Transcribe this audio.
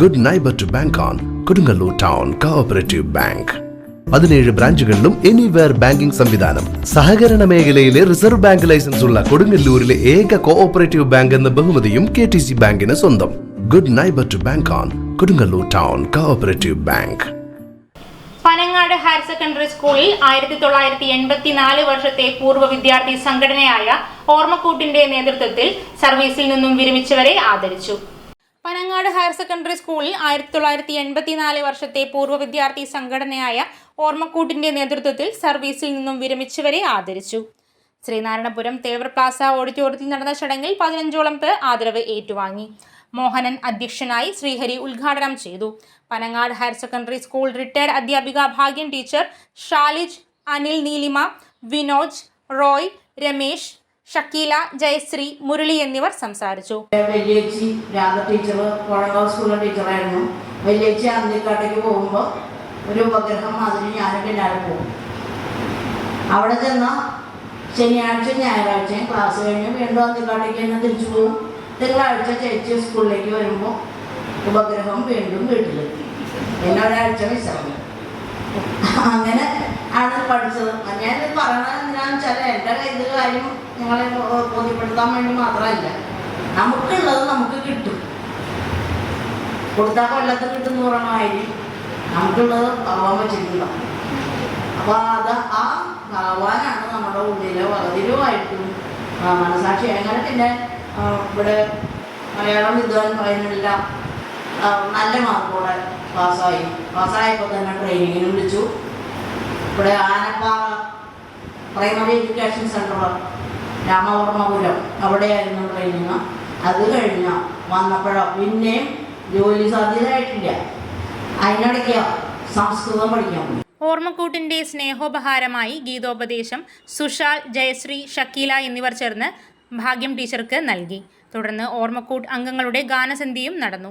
Good neighbour to bank on Kodungallur town cooperative bank പതിനേഴ് ബ്രാഞ്ചുകളിലും anywhere banking സംവിധാനം സഹകരണ മേഖലയിലെ റിസർവ് ബാങ്ക് ലൈസൻസ് ഉള്ള കൊടുങ്ങല്ലൂരിലെ ഏക കോഓപ്പറേറ്റീവ് ബാങ്ക് എന്ന ബഹുമതിയും കെ ടി സി ബാങ്കിന് സ്വന്തം good neighbour to bank on Kodungallur town cooperative bank Panangad higher secondary സ്കൂളിൽ ആയിരത്തി തൊള്ളായിരത്തി എൺപത്തിനാല് വർഷത്തെ പൂർവ്വ വിദ്യാർത്ഥി സംഘടനയായ ഓർമ്മക്കൂട്ടിന്റെ നേതൃത്വത്തിൽ സർവീസിൽ നിന്നും വിരമിച്ചവരെ ആദരിച്ചു കാഞ്ഞങ്ങാട് ഹയർ സെക്കൻഡറി സ്കൂളിൽ ആയിരത്തി തൊള്ളായിരത്തി എൺപത്തിനാല് വർഷത്തെ പൂർവ്വ വിദ്യാർത്ഥി സംഘടനയായ ഓർമ്മക്കൂട്ടിന്റെ നേതൃത്വത്തിൽ സർവീസിൽ നിന്നും വിരമിച്ചവരെ ആദരിച്ചു ശ്രീനാരായണപുരം തേവർ പ്ലാസ ഓഡിറ്റോറിയത്തിൽ നടന്ന ചടങ്ങിൽ പതിനഞ്ചോളം പേർ ആദരവ് ഏറ്റുവാങ്ങി മോഹനൻ അധ്യക്ഷനായി ശ്രീഹരി ഉദ്ഘാടനം ചെയ്തു Panangad higher secondary school retired അധ്യാപിക ഭാഗ്യൻ ടീച്ചർ ഷാലിജ് അനിൽ നീലിമ വിനോജ് റോയ് രമേശ് ഷക്കീല ജയശ്രീ മുരളി എന്നിവർ സംസാരിച്ചു വലിയച്ചി രാധ ടീച്ചർ കോഴങ്കാവ് സ്കൂളിലെ ടീച്ചറായിരുന്നു വലിയച്ചി അന്തിക്കാട്ടേക്ക് പോകുമ്പോൾ ഒരു ഉപഗ്രഹം അതിന് ഞാനും എല്ലാവരും പോകും അവിടെ ചെന്ന ശനിയാഴ്ച ഞായറാഴ്ചയും ക്ലാസ് കഴിഞ്ഞ് വീണ്ടും അന്തിക്കാട്ടേക്ക് തന്നെ തിരിച്ചു പോകും തിങ്കളാഴ്ച ചേച്ചി സ്കൂളിലേക്ക് വരുമ്പോൾ ഉപഗ്രഹം വീണ്ടും വീട്ടിലെത്തി പിന്നെ ഒരാഴ്ച വിശ്രമം അങ്ങനെ ആണ് പഠിച്ചത് ഞാൻ പറയുന്നത് എന്തിനാന്ന് വെച്ചാൽ എൻ്റെ ഇത് കാര്യം ഞങ്ങളെ ബോധ്യപ്പെടുത്താൻ വേണ്ടി മാത്രമല്ല നമുക്കുള്ളത് നമുക്ക് കിട്ടും കൊടുത്താൽ കൊല്ലത്ത് കിട്ടുന്ന പറയണമായിരി നമുക്കുള്ളത് ആവാൻ പറ്റില്ല അപ്പോൾ അത് ആ ഭാവാനാണ് നമ്മുടെ ഉള്ളിലെ വകതിരുമായിട്ടും മനസാക്ഷി അങ്ങനെ പിന്നെ ഇവിടെ മലയാളം വിദ്വാൻ പറയുന്നില്ല നല്ല മാർക്കോടെ പാസ്സായി പാസ്സായപ്പോൾ തന്നെ ട്രെയിനിങ്ങിന് വിളിച്ചു ഇവിടെ Anappara primary education centre Ramavarmapuram അവിടെയായിരുന്നു ട്രെയിനിങ് അത് കഴിഞ്ഞ വന്നപ്പോഴോ പിന്നെയും ജോലി സാധ്യതയായിട്ടില്ല അതിനിടയ്ക്ക് സംസ്കൃതം പഠിക്കാൻ പോയി ഓർമ്മക്കൂട്ടിന്റെ സ്നേഹോപഹാരമായി ഗീതോപദേശം സുഷാൽ ജയശ്രീ ഷക്കീല എന്നിവർ ചേർന്ന് ഭാഗ്യം ടീച്ചർക്ക് നൽകി തുടർന്ന് ഓർമ്മക്കൂട്ട് അംഗങ്ങളുടെ ഗാനസന്ധ്യയും നടന്നു